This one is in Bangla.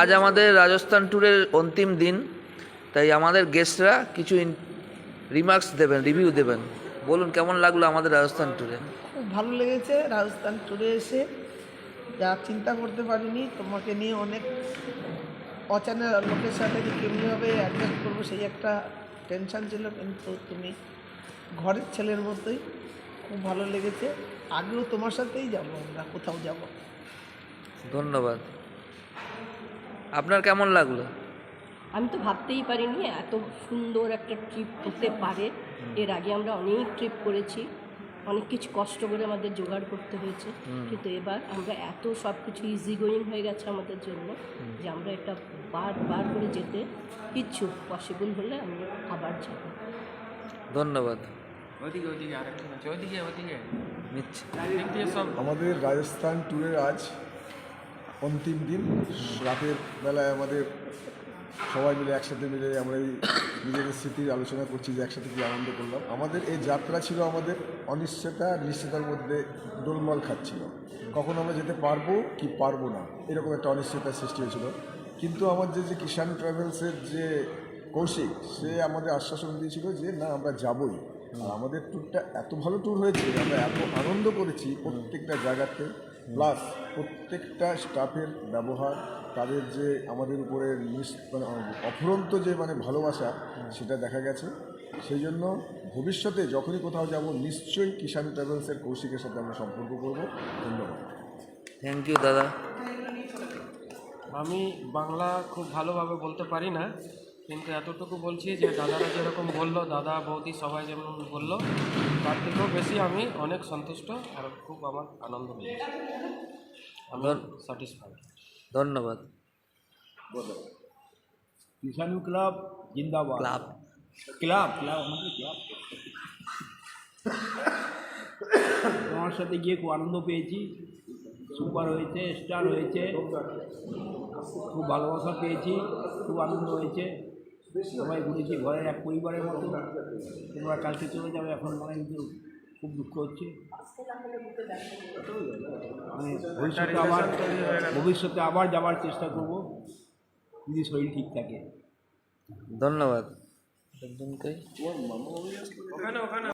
আজ আমাদের রাজস্থান ট্যুরের অন্তিম দিন, তাই আমাদের গেস্টরা কিছু রিমার্কস দেবেন রিভিউ দেবেন। বলুন, কেমন লাগল আমাদের রাজস্থান ট্যুরে খুব ভালো লেগেছে রাজস্থান ট্যুরে এসে। যা চিন্তা করতে পারিনি, তোমাকে নিয়ে অনেক অচেনা লোকের সাথে যে কেমনিভাবে অ্যাডজাস্ট করব, সেই একটা টেনশন ছিল, কিন্তু তুমি ঘরের ছেলের মতোই, খুব ভালো লেগেছে। আগেও তোমার সাথেই যাব আমরা, কোথাও যাব। ধন্যবাদ। আপনার কেমন লাগল? আমি তো ভাবতেই পারিনি এত সুন্দর একটা ট্রিপ হতে পারে। এর আগে আমরা অনেক ট্রিপ করেছি অনেক কিছু কষ্ট করে আমাদের জোগাড় করতে হয়েছে। কিন্তু এবার আমরা এত সব কিছু ইজি গোয়িং হয়ে গেছে আমাদের জন্য যে আমরা এটা বার বার করে যেতে কিচ্ছু পসিবল হলে আমি আবার যাব। ধন্যবাদ। ওদিকে ওদিকে আমাদের রাজস্থান ট্যুরের আজ অন্তিম দিন, রাতের বেলায় আমাদের সবাই মিলে একসাথে মিলে আমরা এই নিজেদের স্মৃতির আলোচনা করছি যে একসাথে কি আনন্দ করলাম। আমাদের এই যাত্রা ছিল আমাদের অনিশ্চয়তা, নিশ্চয়তার মধ্যে দোলমাল খাচ্ছিল। কখন আমরা যেতে পারব, কি পারব না, এরকম একটা অনিশ্চয়তার সৃষ্টি হয়েছিল। কিন্তু আমাদের যে যে কিষাণ ট্রাভেলসের যে কৌশিক, সে আমাদের আশ্বাসন দিয়েছিল যে, না, আমরা যাবই। আমাদের ট্যুরটা এত ভালো ট্যুর হয়েছে আমরা এত আনন্দ করেছি প্রত্যেকটা জায়গাতে। প্লাস প্রত্যেকটা স্টাফের ব্যবহার তাদের যে আমাদের উপরে নিস- মানে অফুরন্ত যে মানে ভালোবাসা সেটা দেখা গেছে। সেই জন্য ভবিষ্যতে যখনই কোথাও যাব নিশ্চয়ই কিষাণ ট্রাভেলসের কৌশিকের সাথে আমরা সম্পর্ক করব। ধন্যবাদ। থ্যাংক ইউ দাদা। আমি বাংলা খুব ভালোভাবে বলতে পারি না। কিন্তু এতটুকু বলছি যে দাদারা যেরকম বলল দাদা বৌদি সবাই যেমন বলল তার থেকেও বেশি আমি অনেক সন্তুষ্ট আর খুব আমার আনন্দ পেয়েছি। আমি স্যাটিসফাইড ধন্যবাদ। কিষাণু ক্লাব জিন্দাবাদ। ক্লাব। ক্লাব ক্লাব আমাদের ক্লাব। তোমার সাথে গিয়ে খুব আনন্দ পেয়েছি। সুপার হয়েছে স্টার হয়েছে। খুব ভালোবাসা পেয়েছি খুব আনন্দ হয়েছে। সবাই বলেছি ঘরের এক পরিবারের মতো। তোমরা কালকে চলে যাবে এখন মনে হয় কিন্তু খুব দুঃখ হচ্ছে। আমি ভবিষ্যতে আবার ভবিষ্যতে আবার যাওয়ার চেষ্টা করব যদি শরীর ঠিক থাকে। ধন্যবাদ। একজনকে। ওখানে ওখানে।